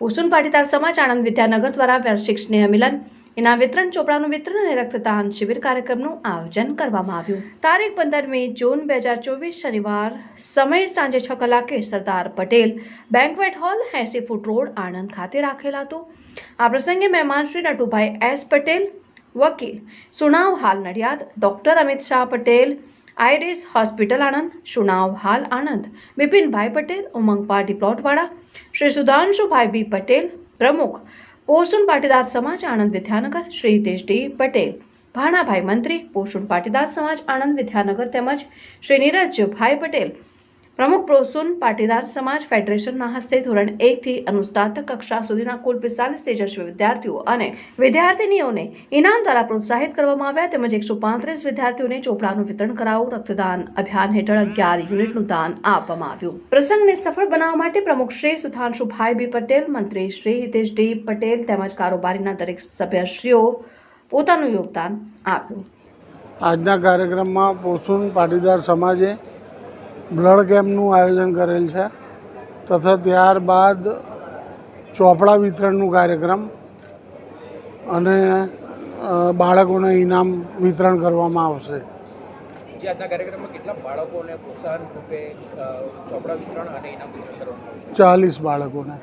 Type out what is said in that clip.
પોષણ પાટીદાર સમાજ આણંદ વિદ્યાનગર દ્વારા વાર્ષિક સ્નેહ મિલન, એના વિતરણ, ચોપડાનું વિતરણ અને રક્તદાન શિબિર કાર્યક્રમનું આયોજન કરવામાં આવ્યું. તારીખ પંદરમી જૂન બે હજાર ચોવીસ શનિવાર સમય સાંજે છ કલાકે સરદાર પટેલ બેન્કવેટ હોલ, એસી ફૂટ રોડ, આણંદ ખાતે રાખેલ હતો. આ પ્રસંગે મહેમાન શ્રી નટુભાઈ એસ પટેલ, વકીલ સુનાવ હાલ Nadiad, doctor Amit Shah Patel Iris hospital Anand, સુનાવ હાલ આણંદ. બિપિનભાઈ પટેલ ઉમંગ પાર્ટી પ્લોટવાળા. શ્રી સુધાંશુભાઈ બી પટેલ, પ્રમુખ. પોષણ પાટીદાર સમાજ આણંદ વિદ્યાનગર, શ્રી હિતેશ પટેલ. ભાણાભાઈ મંત્રી, પોષણ પાટીદાર સમાજ આણંદ વિદ્યાનગર તેમજ શ્રી નીરજભાઈ પટેલ. પ્રમુખ પ્રોસુન પાટીદાર સમાજ ફેડરેશનના હસ્તે ધોરણ એકથી અનુસ્નાતક કક્ષા સુધીના કુલ પિસ્તાલીસ તેજસ્વી વિદ્યાર્થીઓ અને વિદ્યાર્થીનીઓને ઇનામ દ્વારા પ્રોત્સાહિત કરવામાં આવ્યા તેમજ એકસો પાંત્રીસ વિદ્યાર્થીઓને ચોપડાનું વિતરણ કરાવું રક્તદાન અભિયાન હેઠળ અગિયાર યુનિટનું દાન આપવામાં આવ્યું. પ્રસંગને સફળ બનાવવા માટે પ્રમુખ શ્રી સુધાંશુભાઈ બી પટેલ, મંત્રી શ્રી હિતેશ ડી પટેલ તેમજ કારોબારીના દરેક સભ્યશ્રીઓ પોતાનું યોગદાન આપ્યું. આજના કાર્યક્રમમાં પોસુન પાટીદાર સમાજે બ્લડ કેમ્પનું આયોજન કરેલ છે તથા ત્યારબાદ ચોપડા વિતરણનું કાર્યક્રમ અને બાળકોને ઇનામ વિતરણ કરવામાં આવશે. જે આજના કાર્યક્રમમાં કેટલા બાળકોને પ્રોત્સાહન રૂપે ચોપડા વિતરણ અને ઇનામ વિતરણ કરવામાં આવશે? ચાલીસ બાળકોને.